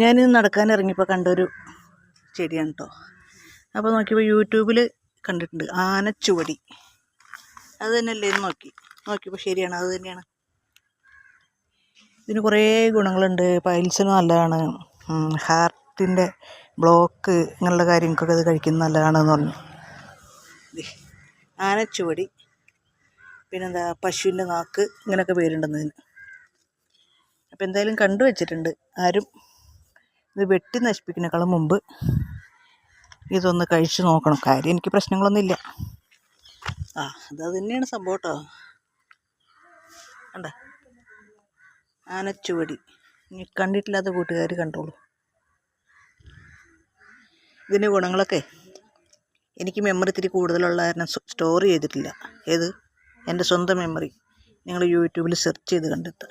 ഞാനിത് നടക്കാൻ ഇറങ്ങിയപ്പോൾ കണ്ടൊരു ചെടിയാണ് കേട്ടോ അപ്പോൾ നോക്കിയപ്പോൾ യൂട്യൂബിൽ കണ്ടിട്ടുണ്ട് ആനച്ചുവടി. അത് തന്നെയല്ലേ എന്ന് നോക്കി. നോക്കിയപ്പോൾ ശരിയാണ് അത് തന്നെയാണ്. ഇതിന് കുറേ ഗുണങ്ങളുണ്ട്. പൈൽസിന് നല്ലതാണ്. ഹാർട്ടിന്റെ ബ്ലോക്ക് ഇങ്ങനെയുള്ള കാര്യങ്ങൾക്കൊക്കെ ഇത് കഴിക്കുന്നത് നല്ലതാണെന്ന് പറഞ്ഞു. ആനച്ചുവടി. പിന്നെന്താ പശുവിന്റെ നാക്ക് ഇങ്ങനെയൊക്കെ പേരുണ്ടെന്നതിന് അപ്പോൾ എന്തായാലും കണ്ടു വച്ചിട്ടുണ്ട് ആരും ഇത് വെട്ടി നശിപ്പിക്കുന്നതിനേക്കാളും മുമ്പ് ഇതൊന്ന് കഴിച്ച് നോക്കണം. കാര്യം എനിക്ക് പ്രശ്നങ്ങളൊന്നുമില്ല. ആ അത് തന്നെയാണ് സംഭവം കേട്ടോ. കണ്ട? ആനച്ചുവടി. ഇനി കണ്ടിട്ടില്ലാത്ത കൂട്ടുകാർ കണ്ടോളൂ. ഇതിന്റെ ഗുണങ്ങളൊക്കെ എനിക്ക് മെമ്മറി ഇത്തിരി കൂടുതലുള്ള കാരണം സ്റ്റോർ ചെയ്തിട്ടില്ല. ഏത്? എന്റെ സ്വന്തം മെമ്മറി നിങ്ങൾ യൂട്യൂബിൽ സെർച്ച് ചെയ്ത് കണ്ടെത്തുക.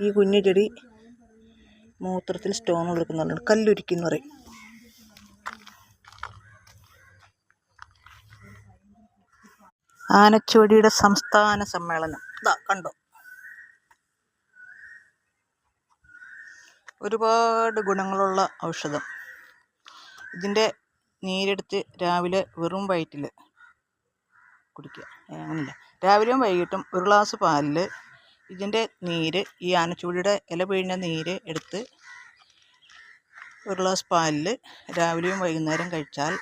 ഈ കുഞ്ഞു ചെടി മൂത്രത്തിൽ സ്റ്റോൺ കൊടുക്കുന്നുണ്ട് കല്ലുരുക്കി എന്ന് പറയും. ആനച്ചുവടിയുടെ സംസ്ഥാന സമ്മേളനം. ഇതാ കണ്ടോ? ഒരുപാട് ഗുണങ്ങളുള്ള ഔഷധം. ഇതിന്റെ നീരെടുത്ത് രാവിലെ വെറും വയറ്റിൽ കുടിക്കുക. അങ്ങനെയല്ല. രാവിലെയും വൈകിട്ടും ഒരു ഗ്ലാസ് പാലിൽ ഇതിന്റെ നീര് ഈ ആനച്ചുവടിയുടെ ഇല പിഴിഞ്ഞ നീര് എടുത്ത് ഒരു ഗ്ലാസ് പാലിൽ രാവിലെയും വൈകുന്നേരം കഴിച്ചാൽ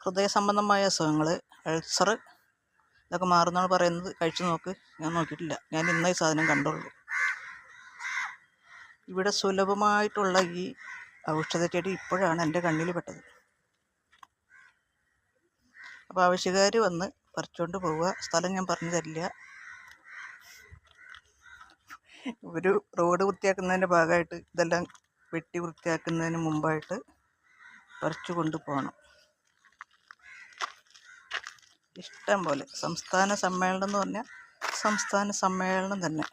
ഹൃദയ സംബന്ധമായ അസുഖങ്ങൾ അൾസർ ഇതൊക്കെ മാറുന്നാണ് പറയുന്നത്. കഴിച്ചു നോക്ക്. ഞാൻ നോക്കിയിട്ടില്ല. ഞാൻ ഇന്ന ഈ സാധനം കണ്ടുള്ളൂ. ഇവിടെ സുലഭമായിട്ടുള്ള ഈ ഔഷധ ചെടി ഇപ്പോഴാണ് എന്റെ കണ്ണിൽ പെട്ടത്. അപ്പോൾ ആവശ്യക്കാർ വന്ന് പറിച്ചുകൊണ്ട് പോവുക. സ്ഥലം ഞാൻ പറഞ്ഞു തരില്ല. ഒരു റോഡ് വൃത്തിയാക്കുന്നതിന്റെ ഭാഗമായിട്ട് ഇതെല്ലാം വെട്ടി വൃത്തിയാക്കുന്നതിന് മുമ്പായിട്ട് പറിച്ചു കൊണ്ടുപോകണം. ഇഷ്ടം പോലെ സംസ്ഥാന സമ്മേളനം എന്ന് പറഞ്ഞാൽ സംസ്ഥാന സമ്മേളനം തന്നെ.